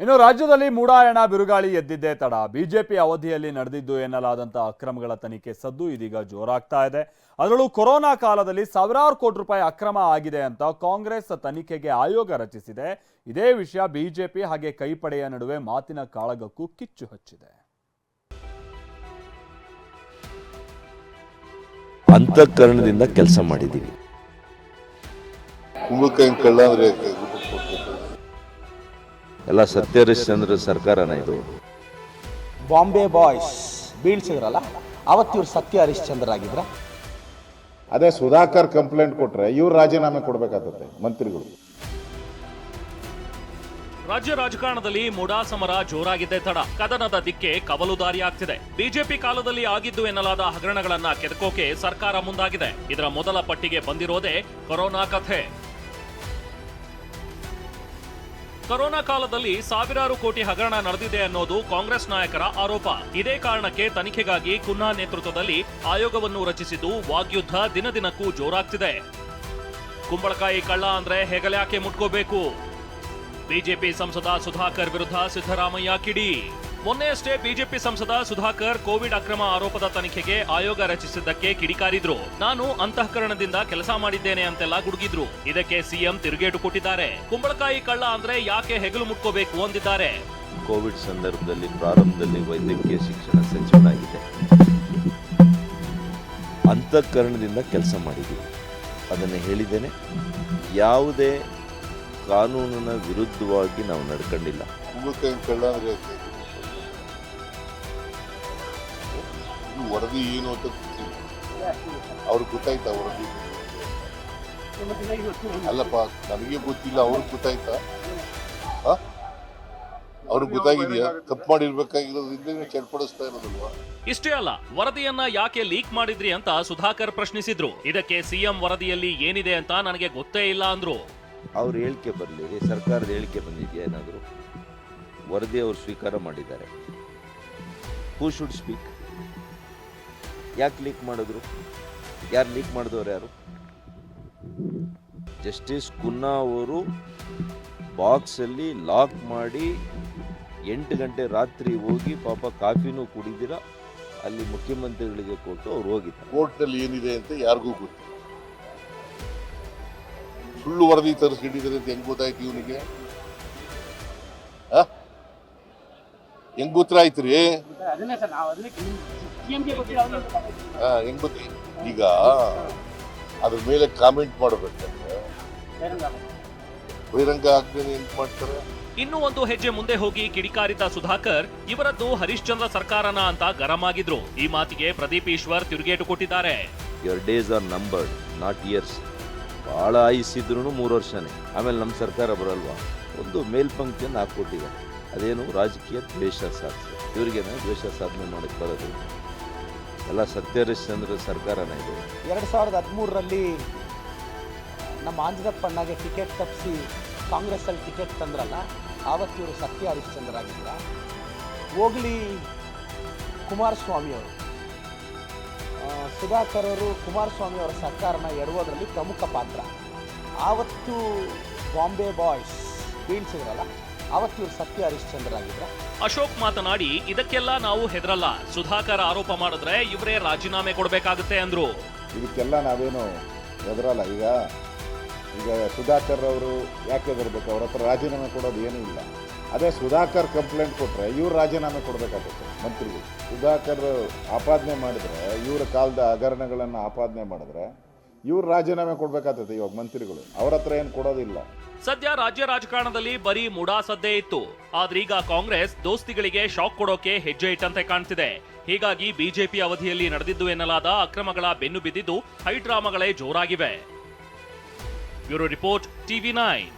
ಇನ್ನು ರಾಜ್ಯದಲ್ಲಿ ಮೂಡಾಯಣ ಬಿರುಗಾಳಿ ಎದ್ದಿದ್ದೇ ತಡ. ಬಿಜೆಪಿ ಅವಧಿಯಲ್ಲಿ ನಡೆದಿದ್ದು ಎನ್ನಲಾದಂಥ ಅಕ್ರಮಗಳ ತನಿಖೆ ಸದ್ದು ಇದೀಗ ಜೋರಾಗ್ತಾ ಇದೆ. ಅದರಲ್ಲೂ ಕೊರೋನಾ ಕಾಲದಲ್ಲಿ ಸಾವಿರಾರು ಕೋಟಿ ರೂಪಾಯಿ ಅಕ್ರಮ ಆಗಿದೆ ಅಂತ ಕಾಂಗ್ರೆಸ್ ತನಿಖೆಗೆ ಆಯೋಗ ರಚಿಸಿದೆ. ಇದೇ ವಿಷಯ ಬಿಜೆಪಿ ಹಾಗೆ ಕೈಪಡೆಯ ನಡುವೆ ಮಾತಿನ ಕಾಳಗಕ್ಕೂ ಕಿಚ್ಚು ಹಚ್ಚಿದೆ. ಅಂತಃಕರಣದಿಂದ ಕೆಲಸ ಮಾಡಿದ್ದೀವಿ. ಎಲ್ಲ ಸತ್ಯ ಹರಿಶ್ಚಂದ್ರ ಸರ್ಕಾರನ ಇದು. ಬಾಂಬೆ ಬಾಯ್ಸ್ ಬೀಳ್ಸಿದ್ರಲ್ಲ ಅವತ್ತು ಇವ್ರು ಸತ್ಯ ಹರಿಶ್ಚಂದ್ರ ಆಗಿದ್ರ? ಅದೇ ಸುಧಾಕರ್ ಕಂಪ್ಲೇಂಟ್ ಕೊಟ್ರೆ ಇವ್ರು ರಾಜೀನಾಮೆ ಕೊಡ್ಬೇಕಾಗತ್ತೆ ಮಂತ್ರಿಗಳು. ರಾಜ್ಯ ರಾಜಕಾರಣದಲ್ಲಿ ಮುಡಾ ಸಮರ ಜೋರಾಗಿದ್ದೇ ತಡ. ಕದನದ ದಿಕ್ಕೆ ಕವಲುದಾರಿ ಆಗ್ತಿದೆ ಬಿಜೆಪಿ ಕಾಲದಲ್ಲಿ ಆಗಿದ್ದು ಎನ್ನಲಾದ ಹಗರಣಗಳನ್ನ ಕೆದಕೋಕೆ ಸರ್ಕಾರ ಮುಂದಾಗಿದೆ. ಇದರ ಮೊದಲ ಪಟ್ಟಿಗೆ ಬಂದಿರೋದೇ ಕೊರೋನಾ ಕಥೆ. ಕೊರೋನಾ ಕಾಲದಲ್ಲಿ ಸಾವಿರಾರು ಕೋಟಿ ಹಗರಣ ನಡೆದಿದೆ ಅನ್ನೋದು ಕಾಂಗ್ರೆಸ್ ನಾಯಕರ ಆರೋಪ. ಇದೇ ಕಾರಣಕ್ಕೆ ತನಿಖೆಗಾಗಿ ಕುನ್ನಾ ನೇತೃತ್ವದಲ್ಲಿ ಆಯೋಗವನ್ನು ರಚಿಸಿದ್ದು ವಾಗ್ಯುದ್ಧ ದಿನದಿನಕ್ಕೂ ಜೋರಾಗ್ತಿದೆ. ಕುಂಬಳಕಾಯಿ ಕಳ್ಳ ಅಂದ್ರೆ ಹೆಗಲ್ಯಾಕೆ ಮುಟ್ಕೋಬೇಕು. ಬಿಜೆಪಿ ಸಂಸದ ಸುಧಾಕರ್ ವಿರುದ್ಧ ಸಿದ್ದರಾಮಯ್ಯ ಕಿಡಿ. ಮೊನ್ನೆಯಷ್ಟೇ ಬಿಜೆಪಿ ಸಂಸದ ಸುಧಾಕರ್ ಕೋವಿಡ್ ಅಕ್ರಮ ಆರೋಪದ ತನಿಖೆಗೆ ಆಯೋಗ ರಚಿಸಿದ್ದಕ್ಕೆ ಕಿಡಿಕಾರಿದ್ರು. ನಾನು ಅಂತಃಕರಣದಿಂದ ಕೆಲಸ ಮಾಡಿದ್ದೇನೆ ಅಂತೆಲ್ಲ ಗುಡುಗಿದ್ರು. ಇದಕ್ಕೆ ಸಿಎಂ ತಿರುಗೇಟು ಕೊಟ್ಟಿದ್ದಾರೆ. ಕುಂಬಳಕಾಯಿ ಕಳ್ಳ ಅಂದ್ರೆ ಯಾಕೆ ಹೆಗಲು ಮುಟ್ಕೋಬೇಕು ಅಂದಿದ್ದಾರೆ. ಕೋವಿಡ್ ಸಂದರ್ಭದಲ್ಲಿ ಪ್ರಾರಂಭದಲ್ಲಿ ವೈದ್ಯಕೀಯ ಶಿಕ್ಷಣ ಸಚಿವನಾಗಿದೆ. ಅಂತಃಕರಣದಿಂದ ಕೆಲಸ ಮಾಡಿದ್ದೀವಿ ಅದನ್ನು ಹೇಳಿದ್ದೇನೆ. ಯಾವುದೇ ಕಾನೂನಿನ ವಿರುದ್ಧವಾಗಿ ನಾವು ನಡ್ಕೊಂಡಿಲ್ಲ. ವರದಿ ಏನು ಅಂತ ಗೊತ್ತಿಲ್ಲ. ಅವ್ರಿಗೆ ಗೊತ್ತಾಯ್ತ ವರದಿ? ಅಲ್ಲಪ್ಪ ನನಗೆ ಗೊತ್ತಿಲ್ಲ ಅವ್ರಿಗೆ ಗೊತ್ತಾಯ್ತಾ? ಅವ್ರಿಗೆ ಗೊತ್ತಾಗಿದೆಯಾ? ತಪ್ಪು ಮಾಡಿರ್ಬೇಕಾಗಿರೋದ್ರಿಂದ ಚಡ್ಪಡಿಸ್ತಾ ಇರೋದಲ್ವಾ? ಇಷ್ಟೇ ಅಲ್ಲ ವರದಿಯನ್ನ ಯಾಕೆ ಲೀಕ್ ಮಾಡಿದ್ರಿ ಅಂತ ಸುಧಾಕರ್ ಪ್ರಶ್ನಿಸಿದ್ರು. ಇದಕ್ಕೆ ಸಿಎಂ ವರದಿಯಲ್ಲಿ ಏನಿದೆ ಅಂತ ನನಗೆ ಗೊತ್ತೇ ಇಲ್ಲ ಅಂದ್ರು. ಅವ್ರ ಹೇಳಿಕೆ ಬರಲಿ ಸರ್ಕಾರದ ಹೇಳಿಕೆ ಬಂದಿದೆಯಾ ಏನಾದರೂ? ವರದಿ ಅವರು ಸ್ವೀಕಾರ ಮಾಡಿದ್ದಾರೆ. ಹೂ ಶುಡ್ ಸ್ಪೀಕ್ ಯಾಕೆ ಲೀಕ್ ಮಾಡಿದ್ರು? ಯಾರು ಲೀಕ್ ಮಾಡಿದವ್ರು ಯಾರು? ಜಸ್ಟಿಸ್ ಕುನ್ನಾ ಅವರು ಬಾಕ್ಸಲ್ಲಿ ಲಾಕ್ ಮಾಡಿ ಎಂಟು ಗಂಟೆ ರಾತ್ರಿ ಹೋಗಿ ಪಾಪ ಕಾಫಿನೂ ಕುಡಿದಿರ ಅಲ್ಲಿ ಮುಖ್ಯಮಂತ್ರಿಗಳಿಗೆ ಕೊಟ್ಟು ಅವ್ರು ಹೋಗಿದ್ದಾರೆ. ಕೋರ್ಟ್ನಲ್ಲಿ ಏನಿದೆ ಅಂತ ಯಾರಿಗೂ ಗೊತ್ತಿಲ್ಲ. ಸುಳ್ಳು ವರದಿ ತರಿಸ್ಕೊಂಡಿದ್ದಾರೆ ಅಂತ ಹೆಂಗ್ ಗೊತ್ತಾಯ್ತು ಇವನಿಗೆ? ಹೆಂಗ್ ಗೊತ್ತಾಯ್ತು ರೀ ಹೆಂಗ್ ಗೊತ್ತ? ಈಗ ಅದ್ರ ಮೇಲೆ ಕಾಮೆಂಟ್ ಮಾಡಬೇಕಂದ್ರೆ ಬಹಿರಂಗ. ಆಗ್ತೇನೆ ಎಂತ ಮಾಡ್ತಾರೆ? ಇನ್ನೂ ಒಂದು ಹೆಜ್ಜೆ ಮುಂದೆ ಹೋಗಿ ಕಿಡಿಕಾರಿದ ಸುಧಾಕರ್ ಇವರದ್ದು ಹರಿಶ್ಚಂದ್ರ ಸರ್ಕಾರನ ಅಂತ ಗರಂ ಆಗಿದ್ರು ಈ ಮಾತಿಗೆ ಪ್ರದೀಪ್ ಈಶ್ವರ್ ತಿರುಗೇಟು ಕೊಟ್ಟಿದ್ದಾರೆ. Your days are numbered not years ಭಾಳ ಆಯಿಸಿದ್ರು ಮೂರು ವರ್ಷನೇ. ಆಮೇಲೆ ನಮ್ಮ ಸರ್ಕಾರ ಬರಲ್ವಾ? ಒಂದು ಮೇಲ್ಪಂಕ್ತಿಯನ್ನು ಹಾಕ್ಕೊಟ್ಟಿದ್ದಾರೆ ಅದೇನು ರಾಜಕೀಯ ದ್ವೇಷ ಸಾಧನೆ ಇವರಿಗೆ ದ್ವೇಷ ಸಾಧನೆ ಮಾಡಕ್ಕೆ ಬರೋದು ಎಲ್ಲ ಸತ್ಯ ಹರಿಶ್ಚಂದ್ರ ಸರ್ಕಾರನ ಇದು. ಎರಡು ಸಾವಿರದ ಹದಿಮೂರರಲ್ಲಿ ನಮ್ಮ ಆಂಜನಪ್ಪಣ್ಣಗೆ ಟಿಕೆಟ್ ತಪ್ಪಿಸಿ ಕಾಂಗ್ರೆಸ್ಸಲ್ಲಿ ಟಿಕೆಟ್ ತಂದ್ರಲ್ಲ, ಆವತ್ತು ಇವರು ಸತ್ಯ ಹರಿಶ್ಚಂದ್ರ ಆಗಿಲ್ಲ ಹೋಗ್ಲಿ ಕುಮಾರಸ್ವಾಮಿ ಅವರು ಸುಧಾಕರ್ ಅವರು ಕುಮಾರಸ್ವಾಮಿ ಅವರ ಸರ್ಕಾರನ ಎಡುವುದರಲ್ಲಿ ಪ್ರಮುಖ ಪಾತ್ರ. ಆವತ್ತು ಬಾಂಬೆ ಬಾಯ್ಸ್ ಬೀಳ್ಸಿದ್ರಲ್ಲ ಆವತ್ತು ಇವರು ಸತ್ಯ ಹರಿಶ್ಚಂದ್ರ ಆಗಿದ್ರೆ ಅಶೋಕ್ ಮಾತನಾಡಿ ಇದಕ್ಕೆಲ್ಲ ನಾವು ಹೆದರಲ್ಲ. ಸುಧಾಕರ್ ಆರೋಪ ಮಾಡಿದ್ರೆ ಇವರೇ ರಾಜೀನಾಮೆ ಕೊಡಬೇಕಾಗುತ್ತೆ ಅಂದ್ರು. ಇದಕ್ಕೆಲ್ಲ ನಾವೇನು ಹೆದರಲ್ಲ. ಈಗ ಈಗ ಸುಧಾಕರ್ ಅವರು ಯಾಕೆ ಬರಬೇಕು ಅವ್ರ ಹತ್ರ ರಾಜೀನಾಮೆ ಕೊಡೋದು ಏನೂ ಇಲ್ಲ. ಅದೇ ಸುಧಾಕರ್ ಕಂಪ್ಲೇಂಟ್ ಕೊಟ್ಟರೆ ಇವ್ರು ರಾಜೀನಾಮೆ ಕೊಡಬೇಕಾಗುತ್ತೆ ಮಂತ್ರಿಗಳು ಸುಧಾಕರ್ ಆಪಾದನೆ ಮಾಡಿದ್ರೆ ಇವ್ರ ಕಾಲದ ಹಗರಣಗಳನ್ನು ಆಪಾದನೆ ಮಾಡಿದ್ರೆ ಇವ್ರು ರಾಜೀನಾಮೆ ಕೊಡಬೇಕಾಗ್ತದೆ ಇವಾಗ ಮಂತ್ರಿಗಳು. ಅವ್ರ ಹತ್ರ ಏನು ಕೊಡೋದಿಲ್ಲ. ಸದ್ಯ ರಾಜ್ಯ ರಾಜಕಾರಣದಲ್ಲಿ ಬರೀ ಮುಡಾ ಸದ್ದೇ ಇತ್ತು. ಈಗ ಕಾಂಗ್ರೆಸ್ ದೋಸ್ತಿಗಳಿಗೆ ಶಾಕ್ ಕೊಡೋಕೆ ಹೆಜ್ಜೆ ಇಟ್ಟಂತೆ ಕಾಣ್ತಿದೆ. ಹೀಗಾಗಿ ಬಿಜೆಪಿ ಅವಧಿಯಲ್ಲಿ ನಡೆದಿದ್ದು ಎನ್ನಲಾದ ಅಕ್ರಮಗಳ ಬೆನ್ನು ಬಿದ್ದಿದ್ದು ಹೈಡ್ರಾಮಾಗಳೇ ಜೋರಾಗಿವೆ. Bureau report TV nine.